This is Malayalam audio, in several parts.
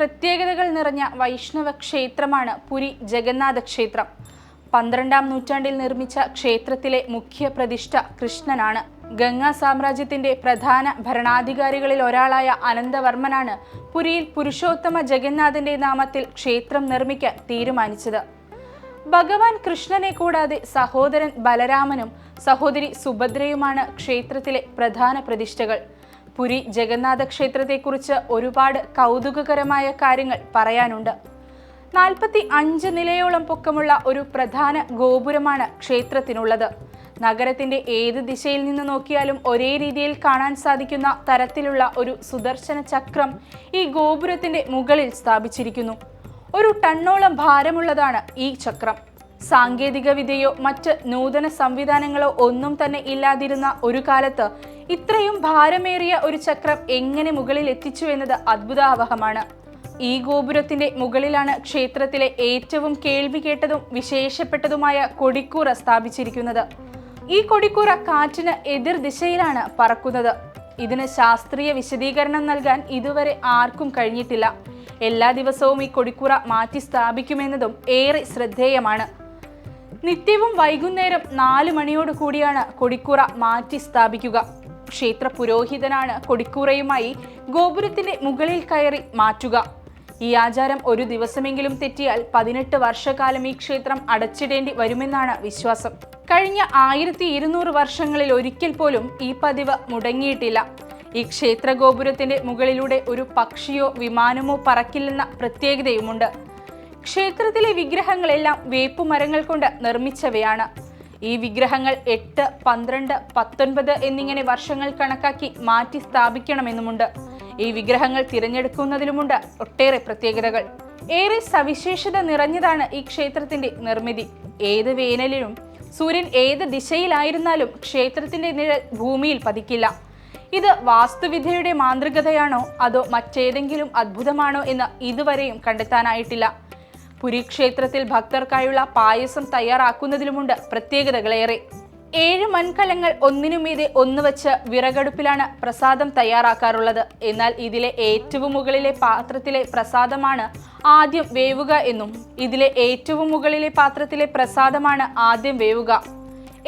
പ്രത്യേകതകൾ നിറഞ്ഞ വൈഷ്ണവ ക്ഷേത്രമാണ് പുരി ജഗന്നാഥ ക്ഷേത്രം. പന്ത്രണ്ടാം നൂറ്റാണ്ടിൽ നിർമ്മിച്ച ക്ഷേത്രത്തിലെ മുഖ്യ പ്രതിഷ്ഠ കൃഷ്ണനാണ്. ഗംഗാ സാമ്രാജ്യത്തിന്റെ പ്രധാന ഭരണാധികാരികളിൽ ഒരാളായ അനന്തവർമ്മനാണ് പുരിയിൽ പുരുഷോത്തമ ജഗന്നാഥന്റെ നാമത്തിൽ ക്ഷേത്രം നിർമ്മിക്കാൻ തീരുമാനിച്ചത്. ഭഗവാൻ കൃഷ്ണനെ കൂടാതെ സഹോദരൻ ബലരാമനും സഹോദരി സുഭദ്രയുമാണ് ക്ഷേത്രത്തിലെ പ്രധാന പ്രതിഷ്ഠകൾ. പുരി ജഗന്നാഥ ക്ഷേത്രത്തെക്കുറിച്ച് ഒരുപാട് കൗതുകകരമായ കാര്യങ്ങൾ പറയാനുണ്ട്. നാൽപ്പത്തി അഞ്ച് നിലയോളം പൊക്കമുള്ള ഒരു പ്രധാന ഗോപുരമാണ് ക്ഷേത്രത്തിനുള്ളത്. നഗരത്തിന്റെ ഏത് ദിശയിൽ നിന്ന് നോക്കിയാലും ഒരേ രീതിയിൽ കാണാൻ സാധിക്കുന്ന തരത്തിലുള്ള ഒരു സുദർശന ചക്രം ഈ ഗോപുരത്തിന്റെ മുകളിൽ സ്ഥാപിച്ചിരിക്കുന്നു. ഒരു ടണ്ണോളം ഭാരമുള്ളതാണ് ഈ ചക്രം. സാങ്കേതിക വിദ്യയോ മറ്റ് നൂതന സംവിധാനങ്ങളോ ഒന്നും തന്നെ ഇല്ലാതിരുന്ന ഒരു കാലത്ത് ഇത്രയും ഭാരമേറിയ ഒരു ചക്രം എങ്ങനെ മുകളിൽ എത്തിച്ചു എന്നത് അത്ഭുതാവഹമാണ്. ഈ ഗോപുരത്തിന്റെ മുകളിലാണ് ക്ഷേത്രത്തിലെ ഏറ്റവും കേൾവി കേട്ടതും വിശേഷപ്പെട്ടതുമായ കൊടിക്കൂറ സ്ഥാപിച്ചിരിക്കുന്നത്. ഈ കൊടിക്കൂറ കാറ്റിന് എതിർ ദിശയിലാണ് പറക്കുന്നത്. ഇതിന് ശാസ്ത്രീയ വിശദീകരണം നൽകാൻ ഇതുവരെ ആർക്കും കഴിഞ്ഞിട്ടില്ല. എല്ലാ ദിവസവും ഈ കൊടിക്കൂറ മാറ്റി സ്ഥാപിക്കുമെന്നതും ഏറെ ശ്രദ്ധേയമാണ്. നിത്യവും വൈകുന്നേരം നാല് മണിയോട് കൂടിയാണ് കൊടിക്കൂറ മാറ്റി സ്ഥാപിക്കുക. ക്ഷേത്ര പുരോഹിതനാണ് കൊടിക്കൂറയുമായി ഗോപുരത്തിന്റെ മുകളിൽ കയറി മാറ്റുക. ഈ ആചാരം ഒരു ദിവസമെങ്കിലും തെറ്റിയാൽ പതിനെട്ട് വർഷക്കാലം ഈ ക്ഷേത്രം അടച്ചിടേണ്ടി വരുമെന്നാണ് വിശ്വാസം. കഴിഞ്ഞ ആയിരത്തി ഇരുന്നൂറ് വർഷങ്ങളിൽ ഒരിക്കൽ പോലും ഈ പതിവ് മുടങ്ങിയിട്ടില്ല. ഈ ക്ഷേത്ര ഗോപുരത്തിന്റെ മുകളിലൂടെ ഒരു പക്ഷിയോ വിമാനമോ പറക്കില്ലെന്ന പ്രത്യേകതയുമുണ്ട്. ക്ഷേത്രത്തിലെ വിഗ്രഹങ്ങളെല്ലാം വേപ്പുമരങ്ങൾ കൊണ്ട് നിർമ്മിച്ചവയാണ്. ഈ വിഗ്രഹങ്ങൾ എട്ട് പന്ത്രണ്ട് പത്തൊൻപത് എന്നിങ്ങനെ വർഷങ്ങൾ കണക്കാക്കി മാറ്റി സ്ഥാപിക്കണമെന്നുമുണ്ട്. ഈ വിഗ്രഹങ്ങൾ തിരഞ്ഞെടുക്കുന്നതിലുമുണ്ട് ഒട്ടേറെ പ്രത്യേകതകൾ. ഏറെ സവിശേഷത നിറഞ്ഞതാണ് ഈ ക്ഷേത്രത്തിന്റെ നിർമ്മിതി. ഏത് വേനലിലും സൂര്യൻ ഏത് ദിശയിലായിരുന്നാലും ക്ഷേത്രത്തിന്റെ നിഴൽ ഭൂമിയിൽ പതിക്കില്ല. ഇത് വാസ്തുവിദ്യയുടെ മാന്ത്രികതയാണോ അതോ മറ്റേതെങ്കിലും അത്ഭുതമാണോ എന്ന് ഇതുവരെയും കണ്ടെത്താനായിട്ടില്ല. പുരി ക്ഷേത്രത്തിൽ ഭക്തർക്കായുള്ള പായസം തയ്യാറാക്കുന്നതിലുമുണ്ട് പ്രത്യേകതകളേറെ. ഏഴ് മൺകലങ്ങൾ ഒന്നിനുമീതെ ഒന്ന് വെച്ച് വിറകടുപ്പിലാണ് പ്രസാദം തയ്യാറാക്കാറുള്ളത്. എന്നാൽ ഇതിലെ ഏറ്റവും മുകളിലെ പാത്രത്തിലെ പ്രസാദമാണ് ആദ്യം വേവുക എന്നും ഇതിലെ ഏറ്റവും മുകളിലെ പാത്രത്തിലെ പ്രസാദമാണ് ആദ്യം വേവുക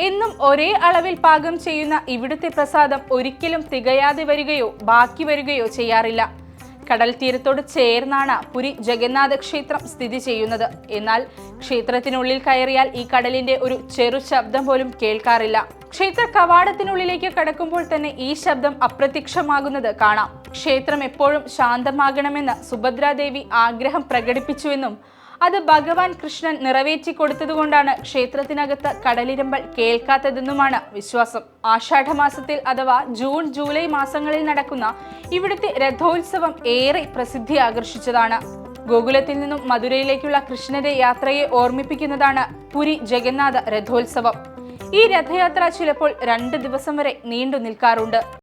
എന്നും ഒരേ അളവിൽ പാകം ചെയ്യുന്ന ഇവിടുത്തെ പ്രസാദം ഒരിക്കലും തികയാതെ വരികയോ ബാക്കി വരികയോ ചെയ്യാറില്ല. കടൽ തീരത്തോട് ചേർന്നാണ് പുരി ജഗന്നാഥ ക്ഷേത്രം സ്ഥിതി ചെയ്യുന്നത്. എന്നാൽ ക്ഷേത്രത്തിനുള്ളിൽ കയറിയാൽ ഈ കടലിന്റെ ഒരു ചെറു ശബ്ദം പോലും കേൾക്കാറില്ല. ക്ഷേത്ര കവാടത്തിനുള്ളിലേക്ക് കടക്കുമ്പോൾ തന്നെ ഈ ശബ്ദം അപ്രത്യക്ഷമാകുന്നത് കാണാം. ക്ഷേത്രം എപ്പോഴും ശാന്തമാകണമെന്ന് സുഭദ്രാദേവി ആഗ്രഹം പ്രകടിപ്പിച്ചുവെന്നും അത് ഭഗവാൻ കൃഷ്ണൻ നിറവേറ്റി കൊടുത്തതുകൊണ്ടാണ് ക്ഷേത്രത്തിനകത്ത് കടലിരമ്പൽ കേൾക്കാത്തതെന്നുമാണ് വിശ്വാസം. ആഷാഢമാസത്തിൽ അഥവാ ജൂൺ ജൂലൈ മാസങ്ങളിൽ നടക്കുന്ന ഇവിടുത്തെ രഥോത്സവം ഏറെ പ്രസിദ്ധി ആകർഷിച്ചതാണ്. ഗോകുലത്തിൽ നിന്നും മധുരയിലേക്കുള്ള കൃഷ്ണന്റെ യാത്രയെ ഓർമ്മിപ്പിക്കുന്നതാണ് പുരി ജഗന്നാഥ രഥോത്സവം. ഈ രഥയാത്ര ചിലപ്പോൾ രണ്ട് ദിവസം വരെ നീണ്ടു നിൽക്കാറുണ്ട്.